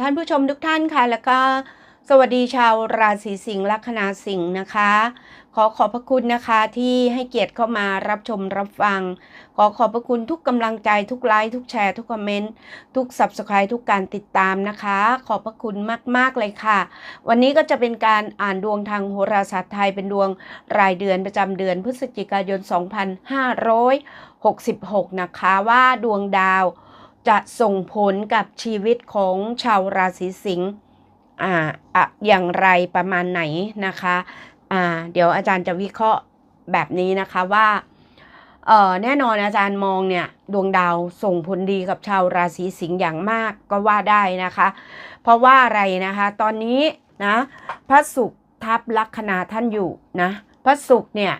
ท่านผู้ชมทุกท่านค่ะ แล้วก็สวัสดีชาวราศีสิงห์ลัคนาสิงห์นะคะ ขอขอบพระคุณนะคะที่ให้เกียรติเข้ามารับชมรับฟัง ขอขอบพระคุณทุกกำลังใจทุกไลค์ทุกแชร์ทุกคอมเมนต์ทุก subscribe ทุกการติดตามนะคะ ขอบพระคุณมาก ๆ เลยค่ะ วันนี้ก็จะเป็นการอ่านดวงทางโหราศาสตร์ไทยเป็นดวงรายเดือนประจำเดือนพฤศจิกายน 2566 นะคะว่าดวงดาว จะส่งผลกับชีวิตของชาวราศีสิงห์อ่าอะอย่างไรประมาณไหนนะคะอ่าเดี๋ยวอาจารย์จะวิเคราะห์แบบนี้นะคะว่าเอ่อแน่นอนอาจารย์มองเนี่ยดวงดาวส่งผลดีกับชาวราศีสิงห์อย่างมากก็ว่าได้นะคะ เพราะว่าอะไรนะคะตอนนี้นะพระศุกร์ทับลัคนาท่านอยู่นะพระศุกร์เนี่ย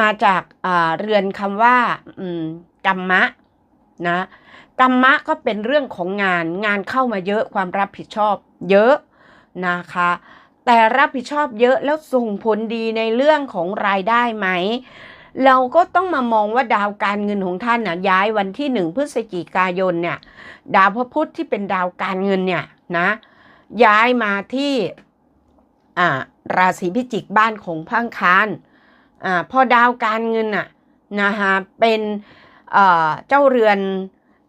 มาจากอ่าเรือนคำว่าอืมกัมมะนะ กรรมะก็เป็นเรื่องของงานงานเข้ามาเยอะความรับผิดชอบเยอะนะคะ แต่รับผิดชอบเยอะแล้วส่งผลดีในเรื่องของรายได้ไหม เราก็ต้องมามองว่าดาวการเงินของท่านนะย้ายวันที่หนึ่งพฤศจิกายนเนี่ยดาวพระพุธที่เป็นดาวการเงินเนี่ยนะย้ายมาที่อ่าราศีพิจิกบ้านของพังคารอ่าพอดาวการเงินน่ะนะคะเป็นเอ่อเจ้าเรือน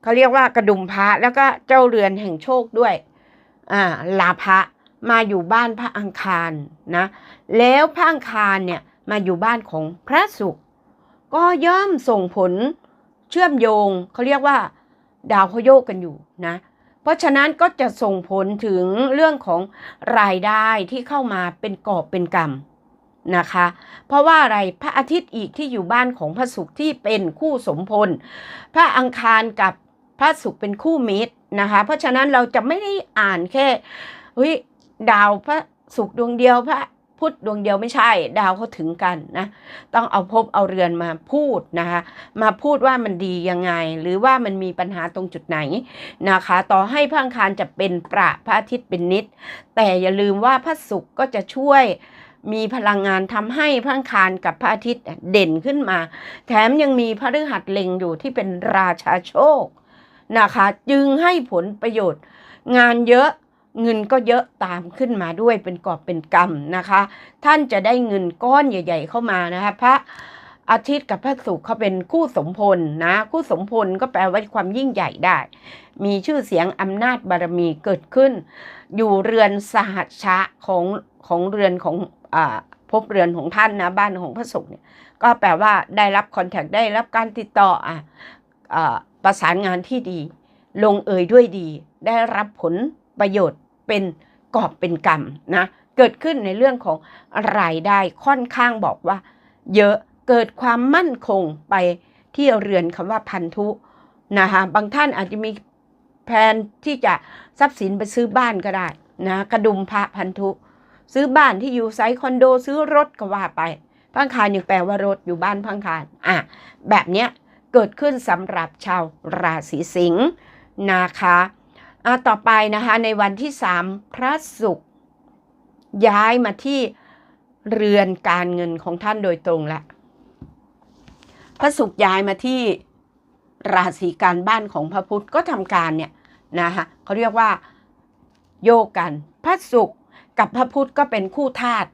เขาเรียกว่ากระดุมพระแล้วก็เจ้าเรือนแห่งโชคด้วยอ่าลาภะมาอยู่บ้านพระอังคารนะแล้วพระอังคารเนี่ยมาอยู่บ้านของพระศุกร์ก็ย่อมส่งผลเชื่อมโยงเขาเรียกว่าดาวเขาโยกกันอยู่นะเพราะฉะนั้นก็จะส่งผลถึงเรื่องของรายได้ที่เข้ามาเป็นกอบเป็นกำนะคะ เพราะว่าอะไรพระอาทิตย์อีกที่อยู่บ้านของพระศุกร์ที่เป็นคู่สมพล พระอังคารกับ ระศุกร์เป็นคู่มิตรนะคะ เพราะฉะนั้นเราจะไม่ได้อ่านแค่เฮ้ยดาวพระศุกร์ดวงเดียวพระพุธดวงเดียวไม่ใช่ ดาวเขาถึงกันนะต้องเอาภพเอาเรือนมาพูดนะคะมาพูดว่ามันดียังไง หรือว่ามันมีปัญหาตรงจุดไหนนะคะ ต่อให้พระอังคารจะเป็นประพระอาทิตย์เป็นนิด แต่อย่าลืมว่าพระศุกร์ก็จะช่วยมีพลังงานทำให้พระอังคารกับพระอาทิตย์เด่นขึ้นมา แถมยังมีพระฤหัสเล็งอยู่ที่เป็นราชาโชค นะคะ จึงให้ผลประโยชน์ งานเยอะเงินก็เยอะตามขึ้นมาด้วยเป็นกอบเป็นกำนะคะ ท่านจะได้เงินก้อนใหญ่ ๆ เข้ามานะคะพระอาทิตย์กับพระศุกร์เขาเป็นคู่สมพลนะ คู่สมพลก็แปลว่าความยิ่งใหญ่ได้ มีชื่อเสียงอำนาจบารมีเกิดขึ้น อยู่เรือนสหัชชะของของเรือนของอ่าภพเรือนของท่านนะบ้านของพระศุกร์เนี่ยก็แปลว่าได้รับคอนแทคได้รับการติดต่ออะ ประสานงานที่ดี ลงเอยด้วยดี ได้รับผลประโยชน์เป็นกอบเป็นกำนะเกิดขึ้นในเรื่องของรายได้ค่อนข้างบอกว่า เยอะเกิดความมั่นคงไปที่เรือนคำว่าพันธุนะคะบางท่านอาจจะมีแผนที่จะทรัพย์สินไปซื้อบ้านก็ได้นะกระดุมพระพันธุ ซื้อบ้านที่อยู่ไซคอนโดซื้อรถก็ว่าไปพังคารยังแปลว่ารถอยู่บ้านพังคารอะแบบเนี้ย เกิดขึ้นสำหรับชาวราศีสิงห์นะคะต่อไปนะคะในวันที่สามพระศุกร์ย้ายมาที่เรือนการเงินของท่านโดยตรงละพระศุกร์ย้ายมาที่ราศีการบ้านของพระพุธก็ทำการเนี่ยนะคะเขาเรียกว่าโยกกัน พระศุกร์กับพระพุธก็เป็นคู่ธาตุ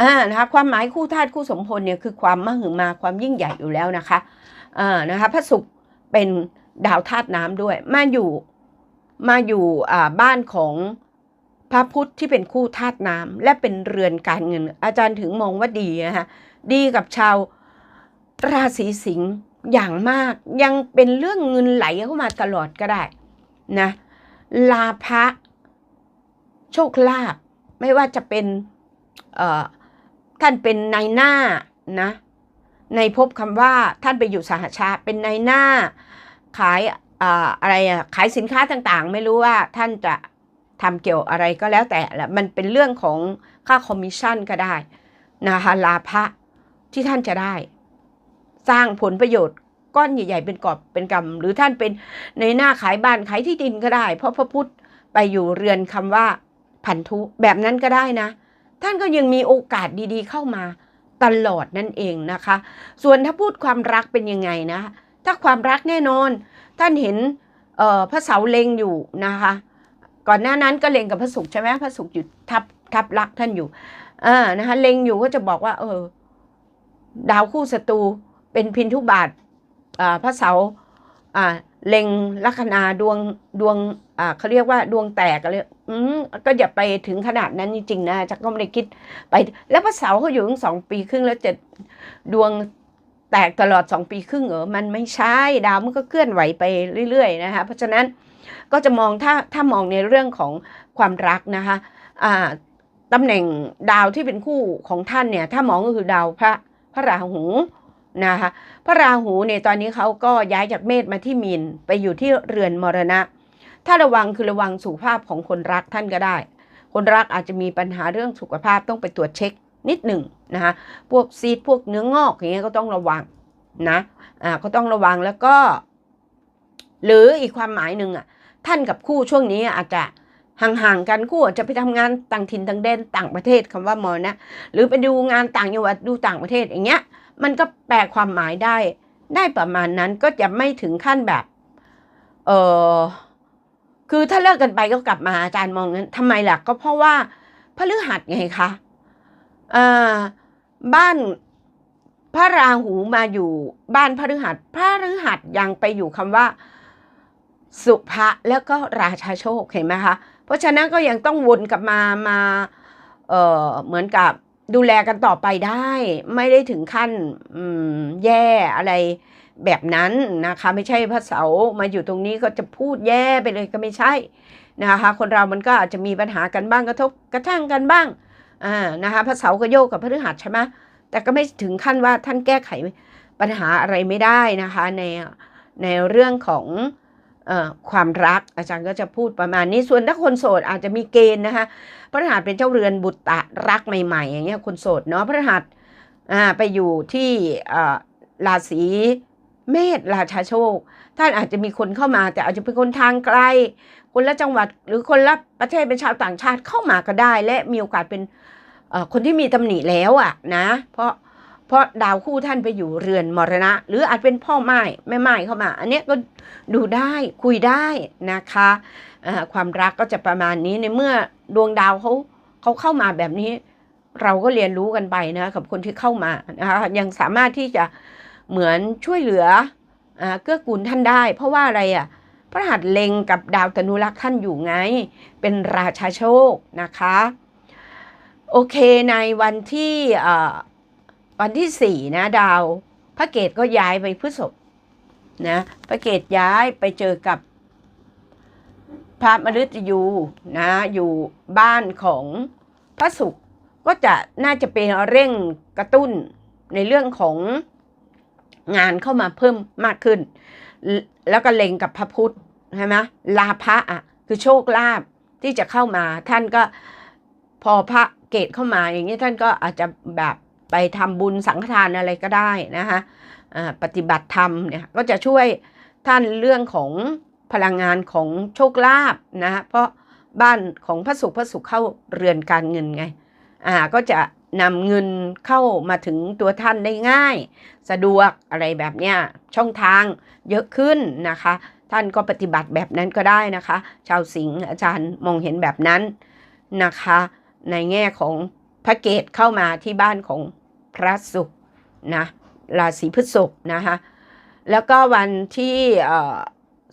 อ่านะคะความหมายคู่ธาตุคู่สมพลเนี่ยคือความมหึมาความยิ่งใหญ่อยู่แล้วนะคะ นะคะพระศุกร์เป็นดาวธาตุน้ำด้วย มาอยู่มาอยู่บ้านของพระพุธที่เป็นคู่ธาตุน้ำและเป็นเรือนการเงิน อาจารย์ถึงมองว่าดีนะคะดีกับชาวราศีสิงห์อย่างมากยังเป็นเรื่องเงินไหลเข้ามาตลอดก็ได้นะลาภะโชคลาภไม่ว่าจะเป็นท่านเป็นนายหน้านะ ในพบคำว่าท่านไปอยู่สหชาติเป็นนายหน้าขายอะไรขายสินค้าต่างๆ ไม่รู้ว่าท่านจะทำเกี่ยวอะไรก็แล้วแต่ละมันเป็นเรื่องของค่าคอมมิชชั่นก็ได้นะคะลาภะที่ท่านจะได้ สร้างผลประโยชน์ก้อนใหญ่ ๆ เป็นกอบเป็นกำหรือท่านเป็นในหน้าขายบ้านขายที่ดินก็ได้ เพราะพระพุทธไปอยู่เรือนคำว่า พันธุแบบนั้นก็ได้นะ ท่านก็ยังมีโอกาสดีๆเข้ามา ตลอดนั่นเองนะคะ ส่วนถ้าพูดความรักเป็นยังไงนะ ถ้าความรักแน่นอน ท่านเห็นพระเสาเล็งอยู่นะคะ ก่อนหน้านั้นก็เล็งกับพระศุกร์ใช่ไหมพระศุกร์อยู่ทับทับลักท่านอยู่อ่านะคะเล็งอยู่ก็จะบอกว่า เออ ดาวคู่ศัตรูเป็นพินทุบาทพระเสาเล็งลัคนาดวงดวงเขาเรียกว่าดวงแตกอะไร อืมก็อย่าไปถึงขนาดนั้นจริงๆนะจักก็ไม่ได้คิดไป แล้วพระเสาร์เขาอยู่ถึงสองปีครึ่งแล้วจะดวงแตกตลอดสองปีครึ่งเหรอมันไม่ใช่ดาวมันก็เคลื่อนไหวไปเรื่อยๆนะคะเพราะฉะนั้นก็จะมองถ้าถ้ามองในเรื่องของความรักนะคะอ่าตำแหน่งดาวที่เป็นคู่ของท่านเนี่ย ถ้ามองก็คือดาวพระพระราหูนะคะพระราหูเนี่ยตอนนี้เขาก็ย้ายจากเมษมาที่มีนไปอยู่ที่เรือนมรณะ ถ้าระวังคือระวังสุขภาพของคนรักท่านก็ได้ คนรักอาจจะมีปัญหาเรื่องสุขภาพต้องไปตรวจเช็คนิดหนึ่งนะคะพวกซีดพวกเนื้องอกอย่างเงี้ยก็ต้องระวังนะอ่าก็ต้องระวังแล้วก็ หรืออีกความหมายหนึ่งอะท่านกับคู่ช่วงนี้อาจจะห่างๆกันคู่อาจจะไปทำงานต่างถิ่นต่างแดนต่างประเทศคำว่ามอนะ หรือไปดูงานต่างจังหวัดดูต่างประเทศอย่างเงี้ย มันก็แปลความหมายได้ ได้ประมาณนั้นก็จะไม่ถึงขั้นแบบ เออ คือถ้าเลิกกันไปก็กลับมาอาจารย์มองงั้นทำไมล่ะ ก็เพราะว่าพฤหัสไงคะอ่าบ้านพระราหูมาอยู่บ้านพฤหัส พระฤหัสยังไปอยู่คำว่า สุภะแล้วก็ราชาโชคเห็นไหมคะเพราะฉะนั้นก็ยังต้องวนกลับมามาเออเหมือนกับดูแลกันต่อไปได้ ไม่ได้ถึงขั้นแย่อะไร แบบนั้นนะคะไม่ใช่พระเสามาอยู่ตรงนี้ก็จะพูดแย่ไปเลยก็ไม่ใช่นะคะคนเรามันก็อาจจะมีปัญหากันบ้างกระทบกระทั่งกันบ้างอ่านะคะพระเสาก็โยกกับพฤหัสใช่ไหมแต่ก็ไม่ถึงขั้นว่าท่านแก้ไขปัญหาอะไรไม่ได้นะคะในในเรื่องของอความรักอาจารย์ก็จะพูดประมาณนี้ส่วนถ้าคนโสดอาจจะมีเกณฑ์นะคะพระรหัสเป็นเจ้าเรือนบุตรรักใหม่ ๆ อย่างเงี้ยคนโสดเนาะพระรหัสไปอยู่ที่ราศี เมษราชาโชค ท่านอาจจะมีคนเข้ามา แต่อาจจะเป็นคนทางไกล คนละจังหวัดหรือคนละประเทศเป็นชาวต่างชาติเข้ามาก็ได้ และมีโอกาสเป็นคนที่มีตำหนิแล้วอะนะ เพราะเพราะดาวคู่ท่านไปอยู่เรือนมรณะ หรืออาจเป็นพ่อไม้แม่ไม้เข้ามา อันนี้ก็ดูได้คุยได้นะคะความรักก็จะประมาณนี้ในเมื่อดวงดาวเขาเขาเข้ามาแบบนี้ เราก็เรียนรู้กันไปนะกับคนที่เข้ามานะคะยังสามารถที่จะ เหมือนช่วยเหลืออเกื้อกูลท่านได้ เพราะว่าอะไรอะพระหัสเล็งกับดาวตนุรักษ์ท่านอยู่ไง เป็นราชาโชคนะคะ โอเคในวันที่วันที่สี่นะดาว พระเกตก็ย้ายไปพฤษภนะพระเกตย้ายไปเจอกับพระมฤตยูนะอยู่บ้านของพระศุกร์ก็จะน่าจะเป็นเร่งกระตุ้นในเรื่องของ งานเข้ามาเพิ่มมากขึ้น แล้วก็เล็งกับพระพุธใช่ไหมลาภะอะคือโชคลาภที่จะเข้ามาท่านก็พอพระเกตเข้ามาอย่างนี้ท่านก็อาจจะแบบไปทำบุญสังฆทานอะไรก็ได้นะคะปฏิบัติธรรมเนี่ยก็จะช่วยท่านเรื่องของพลังงานของโชคลาภนะ เพราะบ้านของพระศุกร์พระศุกร์เข้าเรือนการเงินไงอ่าก็จะนำเงินเข้ามาถึงตัวท่านได้ง่าย สะดวกอะไรแบบเนี้ยช่องทางเยอะขึ้นนะคะ ท่านก็ปฏิบัติแบบนั้นก็ได้นะคะ ชาวสิงห์อาจารย์มองเห็นแบบนั้นนะคะ ในแง่ของพระเกตเข้ามาที่บ้านของพระศุกร์นะราศีพฤษภนะคะแล้วก็วันที่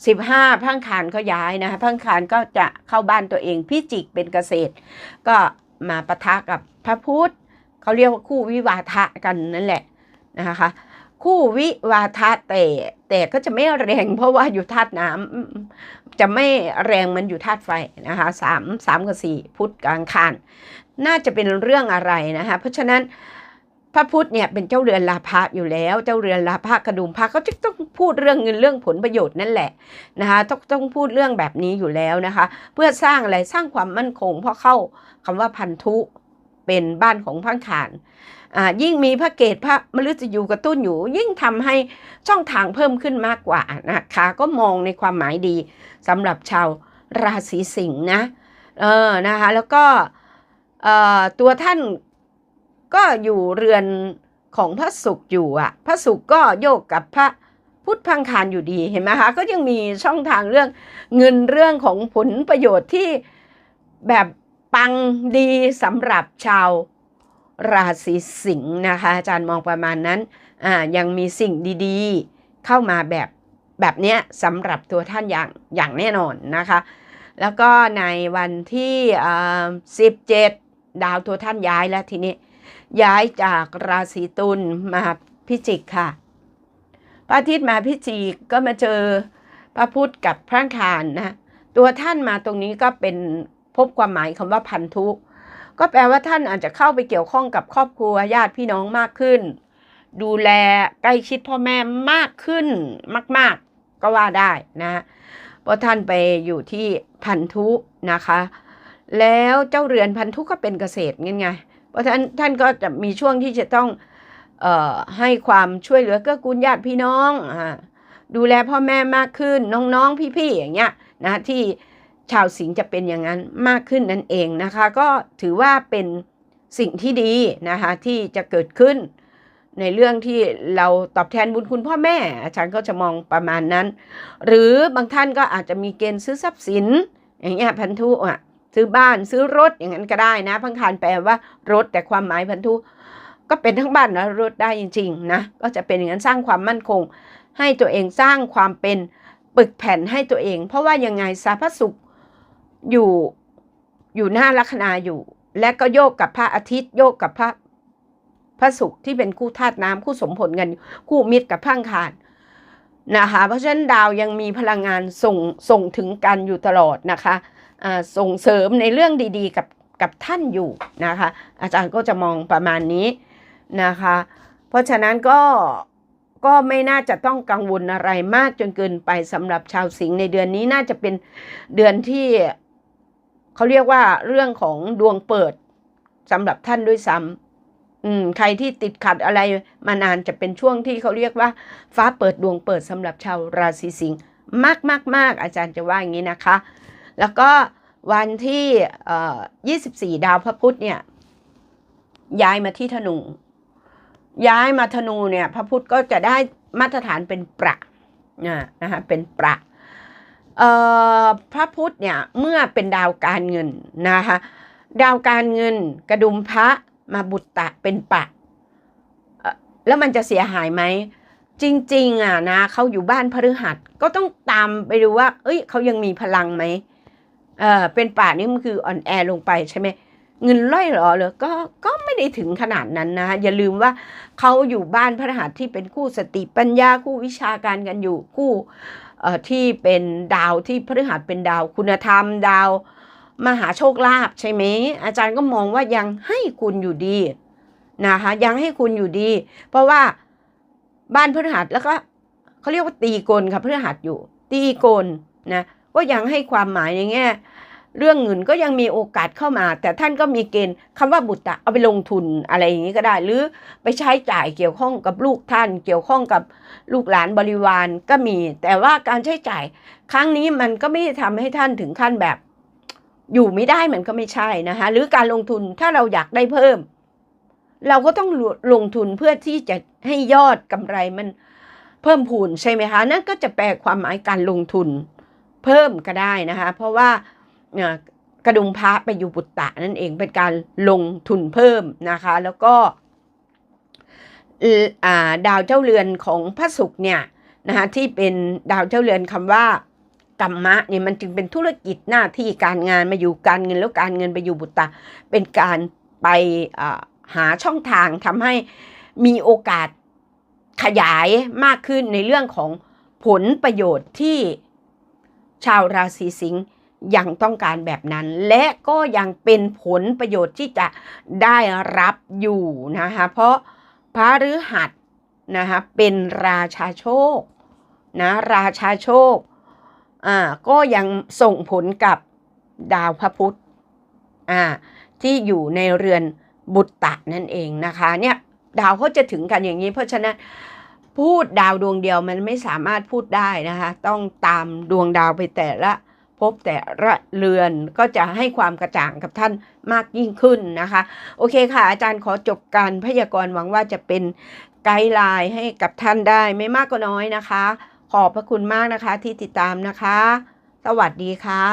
สิบห้าพังคารก็ย้ายนะคะพังคารก็จะเข้าบ้านตัวเองพิจิกเป็นเกษตร ก็มาปะทะกับพระพุธเขาเรียกว่าคู่วิวาทะกันนั่นแหละ นะคะคู่วิวาทะแต่แต่ก็จะไม่แรงเพราะว่าอยู่ธาตุน้ำจะไม่แรงมันอยู่ธาตุไฟนะคะสามสามกับสี่พุธกลางคานน่าจะเป็นเรื่องอะไรนะคะเพราะฉะนั้นพระพุทธเนี่ยเป็นเจ้าเรือนลาภะอยู่แล้ว เจ้าเรือนลาภะกระดุมพระก็จะต้องพูดเรื่องเงินเรื่องผลประโยชน์นั่นแหละนะคะต้องต้องพูดเรื่องแบบนี้อยู่แล้วนะคะ เพื่อสร้างอะไรสร้างความมั่นคงเพราะเข้าคำว่าพันธุ เป็นบ้านของพังขานอ่ายิ่งมีพระเกตพระมฤตยูกระตุ้นอยู่ ยิ่งทำให้ช่องทางเพิ่มขึ้นมากกว่านะคะก็มองในความหมายดีสำหรับชาวราศีสิงห์นะเออนะคะแล้วก็เอ่อตัวท่านก็อยู่เรือนของพระศุกร์อยู่อะ พระศุกร์ก็โยกกับพระพุทธพังคารอยู่ดีเห็นไหมคะก็ยังมีช่องทางเรื่องเงินเรื่องของผลประโยชน์ที่แบบ ปังดีสำหรับชาวราศีสิงห์นะคะ อาจารย์มองประมาณนั้นอ่ายังมีสิ่งดีๆ เข้ามาแบบแบบเนี้ยสำหรับตัวท่านอย่างอย่างแน่นอนนะคะ แล้วก็ในวันที่อ่า17ดาวตัวท่านย้ายแล้วทีนี้ ย้ายจากราศีตุลมาพิจิกค่ะพระอาทิตย์มาพิจิกก็มาเจอพระพุธกับพระคารนะตัวท่านมาตรงนี้ก็เป็น พบความหมายคำว่าพันธุ ก็แปลว่าท่านอาจจะเข้าไปเกี่ยวข้องกับครอบครัวญาติพี่น้องมากขึ้น ดูแลใกล้ชิดพ่อแม่มากขึ้นมาก ๆ ก็ว่าได้นะเพราะท่านไปอยู่ที่พันธุนะคะ แล้วเจ้าเรือนพันธุก็เป็นเกษตรไงไง เพราะฉะนั้นท่านก็จะมีช่วงที่จะต้องออให้ความช่วยเหลือเกื้อกูลญาติพี่น้องอดูแลพ่อแม่มากขึ้นน้องๆพี่ๆอย่างเงี้ยนะที่ ชาวสิงห์จะเป็นอย่างนั้นมากขึ้นนั่นเองนะคะ ก็ถือว่าเป็นสิ่งที่ดีนะคะที่จะเกิดขึ้น ในเรื่องที่เราตอบแทนบุญคุณพ่อแม่ อาจารย์ก็จะมองประมาณนั้น หรือบางท่านก็อาจจะมีเกณฑ์ซื้อทรัพย์สิน อย่างเงี้ยพันธุอะซื้อบ้านซื้อรถอย่างนั้นก็ได้นะพังคารแปลว่ารถแต่ความหมายพันธุก็เป็นทั้งบ้านและรถได้จริงๆนะก็จะเป็นอย่างนั้นสร้างความมั่นคง ให้ตัวเองสร้างความเป็นปึกแผ่นให้ตัวเอง เพราะว่ายังไงสาพสุข อยู่อยู่หน้าลัคนาอยู่ และก็โยกกับพระอาทิตย์โยกกับพระพระศุกร์ที่เป็นคู่ธาตุน้ำคู่สมผลกันคู่มิตรกับพังคารนะคะเพราะฉะนั้นดาวยังมีพลังงานส่งส่งถึงกันอยู่ตลอดนะคะส่งเสริมในเรื่องดีๆกับกับท่านอยู่นะคะ อาจารย์ก็จะมองประมาณนี้นะคะ เพราะฉะนั้นก็ก็ไม่น่าจะต้องกังวลอะไรมากจนเกินไปสำหรับชาวสิงห์ในเดือนนี้น่าจะเป็นเดือนที่ เขาเรียกว่าเรื่องของดวงเปิดสำหรับท่านด้วยซ้ำอืมใครที่ติดขัดอะไรมานานจะเป็นช่วงที่เขาเรียกว่า ฟ้าเปิดดวงเปิดสำหรับชาวราศีสิงห์มากมากมากอาจารย์จะว่าอย่างนี้นะคะ แล้วก็วันที่ 24 ดาวพระพุธเนี่ย ย้ายมาที่ธนู ย้ายมาธนูเนี่ย พระพุธก็จะได้มาตรฐานเป็นประนะนะคะเป็นประ พระพุธเนี่ยเมื่อเป็นดาวการเงินนะคะดาวการเงินกระดุมพระมาบุตตะเป็นปะเอ่อแล้วมันจะเสียหายไหม จริง ๆ อะนะเขาอยู่บ้านพฤหัสก็ต้องตามไปดูว่า เอ้ยเขายังมีพลังไหมเออเป็นป่านี่มันคืออ่อนแอลงไปใช่ไหมเงินล่อยหรอเหรอก็ก็ไม่ได้ถึงขนาดนั้นนะ อย่าลืมว่าเขาอยู่บ้านพระรหัสที่เป็นคู่สติปัญญาคู่วิชาการกันอยู่คู่ ที่เป็นดาวที่พฤหัสเป็นดาวคุณธรรม ดาวมหาโชคลาภใช่ไหมอาจารย์ก็มองว่ายังให้คุณอยู่ดีนะคะยังให้คุณอยู่ดี เพราะว่าบ้านพฤหัสแล้วก็เขาเรียกว่าตีกลค่ะพฤหัสอยู่ ตีกลนะก็ยังให้ความหมายในแง่ เรื่องเงินก็ยังมีโอกาสเข้ามา แต่ท่านก็มีเกณฑ์คำว่าบุตรเอาไปลงทุนอะไรอย่างนี้ก็ได้ หรือไปใช้จ่ายเกี่ยวข้องกับลูกท่าน เกี่ยวข้องกับลูกหลานบริวารก็มี แต่ว่าการใช้จ่ายครั้งนี้มันก็ไม่ได้ทำให้ท่านถึงขั้นแบบ อยู่ไม่ได้มันก็ไม่ใช่นะคะหรือการลงทุนถ้าเราอยากได้เพิ่ม เราก็ต้องลงทุนเพื่อที่จะให้ยอดกำไรมันเพิ่มพูนใช่ไหมคะนั่นก็จะแปลความหมายการลงทุนเพิ่มก็ได้นะคะเพราะว่า กระดุมพระไปอยู่บุตตะนั่นเองเป็นการลงทุนเพิ่มนะคะ แล้วก็ดาวเจ้าเรือนของพระศุกร์เนี่ยนะคะที่เป็นดาวเจ้าเรือนคำว่ากรรมะเนี่ยมันจึงเป็นธุรกิจหน้าที่การงานมาอยู่การเงินแล้วการเงินไปอยู่บุตตะเป็นการไปหาช่องทางทำให้มีโอกาสขยายมากขึ้นในเรื่องของผลประโยชน์ที่ชาวราศีสิงห์ ยังต้องการแบบนั้น และก็ยังเป็นผลประโยชน์ที่จะได้รับอยู่นะคะเพราะพระฤหัสนะคะเป็นราชาโชคนะราชาโชคอ่าก็ยังส่งผลกับดาวพระพุธอ่าที่อยู่ในเรือนบุตตะนั่นเองนะคะเนี่ยดาวเขาจะถึงกันอย่างนี้ เพราะฉะนั้นพูดดาวดวงเดียวมันไม่สามารถพูดได้นะคะ ต้องตามดวงดาวไปแต่ละ พบแต่ระเรือนก็จะให้ความกระจ่างกับท่านมากยิ่งขึ้นนะคะ โอเคค่ะ อาจารย์ขอจบการพยากรณ์หวังว่าจะเป็นไกด์ไลน์ให้กับท่านได้ไม่มากก็น้อยนะคะ ขอบพระคุณมากนะคะที่ติดตามนะคะ สวัสดีค่ะ